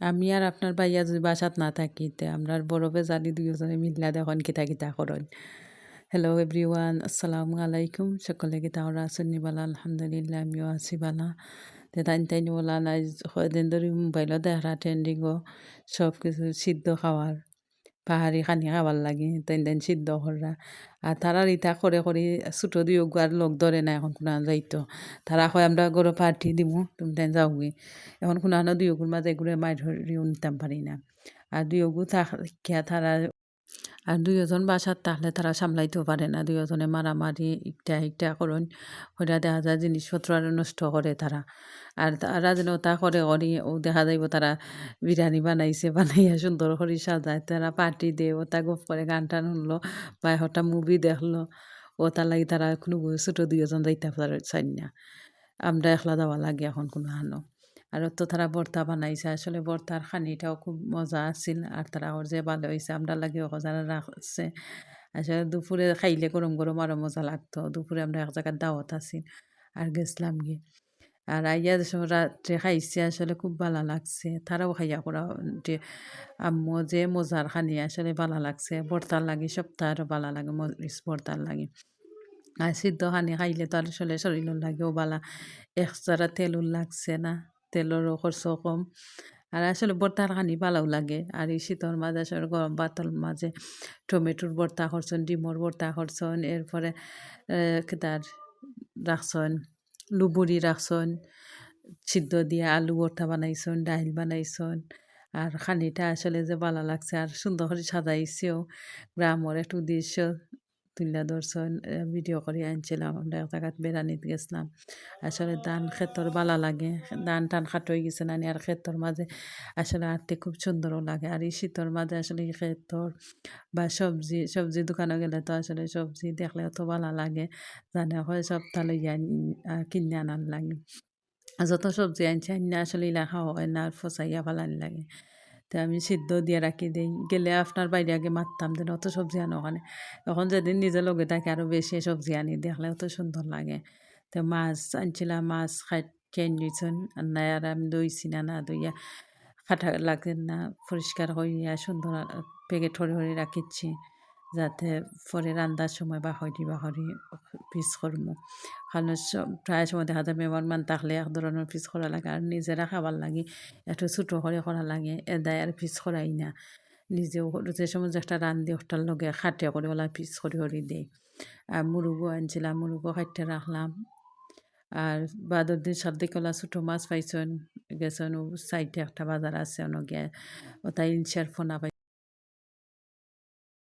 আমি আর আপনার ভাইয়া যদি বাসাত না থাকি, তে আমরা বরফে জানি দুজনে মিল্লা দেখুন কিতা কিতা করেন। হ্যালো এভরিওয়ান আসসালামু আলাইকুম। সকলে কিতা ওরা আছেন বালা? আলহামদুলিল্লাহ, আমিও আছি বালা। তে তাইন তাইন বলা নাই কয়দিন ধরে মোবাইলত দেখা ট্রেন্ডিংও সব কিছু সিদ্ধ খাওয়ার। পাহাড়ি খানি খাবার লাগে, তেন তেন সিদ্ধ করা আর তারা ইতা করে করে ছুটো দিয়ে আর লোক ধরে না এখন কোনো যাইতো। তারা হয় আমরা গরো পার্টি দিব তুমি তেন যাওগে। এখন কোনো দুই অগুর মাঝে এগুলো ধরিও নিতাম পারি না। আর দুই ওগু থাকিয়া তারা আর দুইজন বাসার তাহলে তারা সামলাইতেও পারে না। দুইজনে মারামারি ইটা ইটা করুন ওইটা দেখা যায় জিনিসপত্র আরও নষ্ট করে তারা। আর তারা যেন তা করে করি ও দেখা যাইব তারা বিরিয়ানি বানাইছে, বানাইয়া সুন্দর করে সাজায়। তারা পার্টি দে ও তা গপ করে গান টান শুনলো, বা হঠাৎ মুভি দেখল, ও তার লাগে তারা কোনো ছোটো দুইজন যাইতে পারে চাই না আমরা একলা যাওয়া লাগে এখন কোনো হানো আর তো তারা বর্তা বানাইছে। আসলে বর্তার খানিটাও খুব মজা আছিল আর তারা ওর যে ভালো হয়েছে আমরা লাগে যারা রাখছে আসলে দুপুরে খাইলে গরম গরম আরও মজা লাগতো। দুপুরে আমরা এক জায়গার দাওয়াত আছি আর গেছিলাম গিয়ে আর আইয়া রাত্রে খাইছে, আসলে খুব ভালো লাগছে। তারাও খাইয়া করা যে আম্মু যে মজার খানি, আসলে ভালো লাগছে। বর্তার লাগি সপ্তাহ আরও ভালো লাগে মরিচ বর্তার লাগে। আর সিদ্ধ খানি খাইলে তো আসলে শরীরের লাগেও বালা। এক্সট্রা তেলও লাগছে না। তেলেরও খরচ কম আর আসলে বর্তার খানি ভালোও লাগে। আর এই শীতর মাঝে আসলে গরম ভাতর মাঝে টমেটোর ভর্তা করছেন ডিমর ভর্তা করছেন এরপরে তার রাখছেন লুবুরি রাখছেন সিদ্ধ দিয়ে আলু ভর্তা বানাইছেন ডাইল বানাইছেন আর খানিটা আসলে যে ভালো লাগছে আর সুন্দর করে সাজাইছেও গ্রামের একটু দৃশ্য তুলে ধরছেন ভিডিও করে আনছিলাম, আমরা এক জায়গাত বেড়ানিতে গেছিলাম। আসলে ধান ক্ষেতর ভালো লাগে, ধান টান খাটো হয়ে গেছে নানি, আর ক্ষেতর মাঝে আসলে আঁটতে খুব সুন্দরও লাগে, আর এই শীতর মাঝে আসলে ক্ষেতর বা সবজি সবজি দোকানে গেলে তো আসলে সবজি দেখলে অত ভালো লাগে, জানে, হয় সব তাহলে কিনে আনার লাগে। যত সবজি আনছে আনি আসলে ইলা খাওয়া হয় না, আর ফসাইয়া ভালানি লাগে। তো আমি সিদ্ধ দিয়ে রাখি দিই। গেলে আপনার বাইরে আগে মারতাম দেন অত সবজি আনো ওখানে এখন যেদিন নিজে লগে থাকে আরও বেশি সবজি আনি দেখলে অত সুন্দর লাগে। তো মাছ আনছিলাম, মাছ খাই, খেয়ে নিয়েছেন। নাই আর আমি দইছি না না দইয়া খাটা লাগে না, পরিষ্কার হইয়া সুন্দর প্যাকেট হরে হরে রাখিচ্ছি। যাতে পরে রান্নার সময় বা হরি বা হরি পিস করব। কারণ প্রায় সময় দেখা যায় মেহমান মান থাকলে এক ধরনের পিস করা লাগে আর নিজেরা খাবার লাগে একটু ছোটো করে করা লাগে এদায় আর পিস করাই না। নিজেও যে সময় একটা রান্ধি ওটার লগে খাটে করে ওলা পিস করে করে দেয় আর মুরুগো আনছিলাম মুরুগো খাইতে রাখলাম। আর বাদর দিন সাথে কলা ছোটো মাছ পাইছেন, গেছেন সাইডে একটা বাজার আছে অনগে ওটাই ইনশার ফোনা পাই